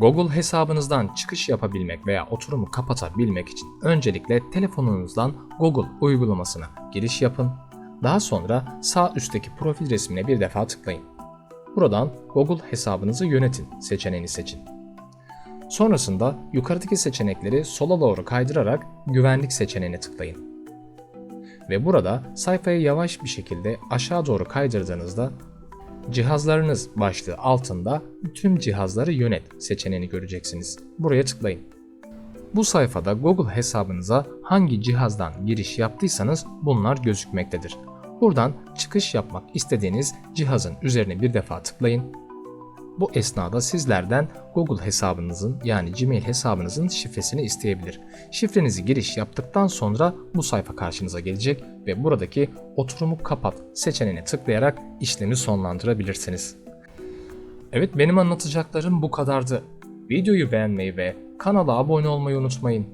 Google hesabınızdan çıkış yapabilmek veya oturumu kapatabilmek için öncelikle telefonunuzdan Google uygulamasına giriş yapın. Daha sonra sağ üstteki profil resmine bir defa tıklayın. Buradan Google hesabınızı yönetin seçeneğini seçin. Sonrasında yukarıdaki seçenekleri sola doğru kaydırarak güvenlik seçeneğine tıklayın. Ve burada sayfayı yavaş bir şekilde aşağı doğru kaydırdığınızda cihazlarınız başlığı altında tüm cihazları yönet seçeneğini göreceksiniz. Buraya tıklayın. Bu sayfada Google hesabınıza hangi cihazdan giriş yaptıysanız bunlar gözükmektedir. Buradan çıkış yapmak istediğiniz cihazın üzerine bir defa tıklayın. Bu esnada sizlerden Google hesabınızın yani Gmail hesabınızın şifresini isteyebilir. Şifrenizi giriş yaptıktan sonra bu sayfa karşınıza gelecek ve buradaki oturumu kapat seçeneğine tıklayarak işlemi sonlandırabilirsiniz. Evet benim anlatacaklarım bu kadardı. Videoyu beğenmeyi ve kanala abone olmayı unutmayın.